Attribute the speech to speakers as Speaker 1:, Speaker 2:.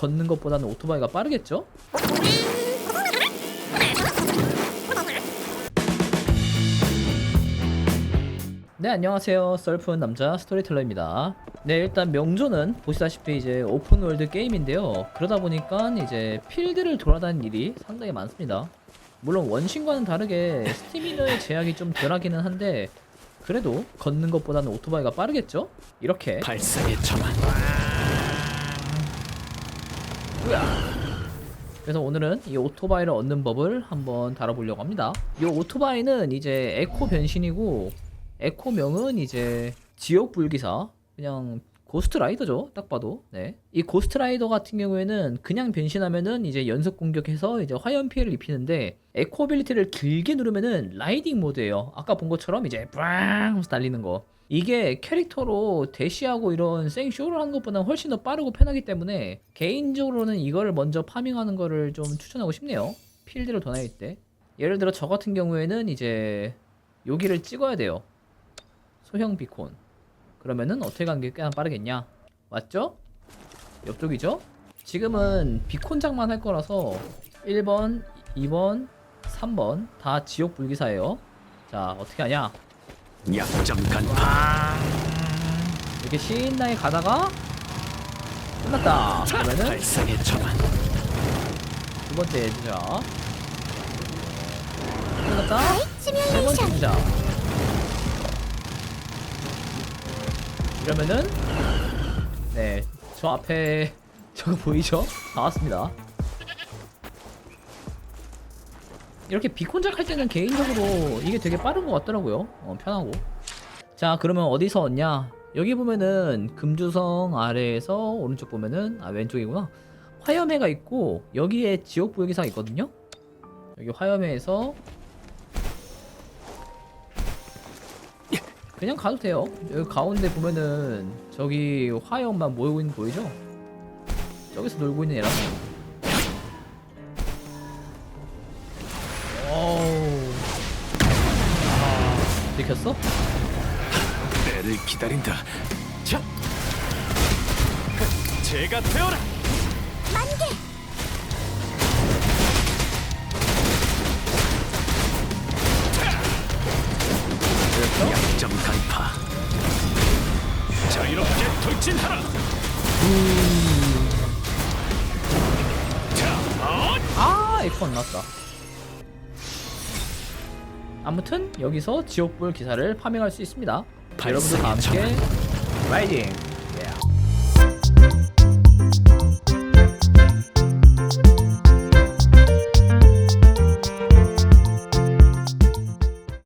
Speaker 1: 걷는 것보다는 오토바이가 빠르겠죠? 네 안녕하세요. 썰푸는 남자 스토리텔러입니다. 네 일단 명조는 보시다시피 이제 오픈월드 게임인데요. 그러다 보니까 이제 필드를 돌아다니는 일이 상당히 많습니다. 물론 원신과는 다르게 스태미너의 제약이 좀 덜하기는 한데 그래도 걷는 것보다는 오토바이가 빠르겠죠? 이렇게
Speaker 2: 발상의 전환
Speaker 1: 그래서 오늘은 이 오토바이를 얻는 법을 한번 다뤄보려고 합니다. 이 오토바이는 이제 에코 변신이고 에코명은 이제 지옥 불기사 그냥 고스트 라이더죠. 딱 봐도. 네. 이 고스트 라이더 같은 경우에는 그냥 변신하면은 이제 연속 공격해서 이제 화염 피해를 입히는데 에코 어빌리티를 길게 누르면은 라이딩 모드예요. 아까 본 것처럼 이제 뿌앙 하면서 달리는 거. 이게 캐릭터로 대시하고 이런 생쇼를 하는 것보다 훨씬 더 빠르고 편하기 때문에 개인적으로는 이거를 먼저 파밍하는 거를 좀 추천하고 싶네요. 필드를 도나일 때. 예를 들어 저 같은 경우에는 이제 여기를 찍어야 돼요. 소형 비콘. 그러면은 어떻게 가는 게 꽤나 빠르겠냐? 맞죠? 옆쪽이죠? 지금은 비콘장만 할 거라서 1번, 2번, 3번 다 지옥 불기사예요. 자, 어떻게 하냐?
Speaker 2: 약점 간파
Speaker 1: 이렇게 신나게 가다가 끝났다. 그러면은
Speaker 2: 발상의 전환
Speaker 1: 두 번째 주자. 끝났다. 세 번째 주자. 이러면은 네, 저 앞에 저거 보이죠? 나왔습니다. 이렇게 비콘작 할 때는 개인적으로 이게 되게 빠른 것 같더라고요. 어, 편하고. 자, 그러면 어디서 얻냐? 여기 보면은 금주성 아래에서 오른쪽 보면은 아 왼쪽이구나. 화염회가 있고 여기에 지옥 부여기사가 있거든요. 여기 화염회에서 그냥 가도 돼요. 여기 가운데 보면은 저기 화염만 모이고 있는 거 보이죠? 저기서 놀고 있는 애라서. 어우. 아, 들켰어?
Speaker 2: 때를 기다린다 자 제가 되어라
Speaker 1: 그렇
Speaker 2: 약점 간파. 자유롭게 돌진하라.
Speaker 1: 아 에콘 났다. 아무튼 여기서 지옥불 기사를 파밍할 수 있습니다. 여러분도 다 함께 라이딩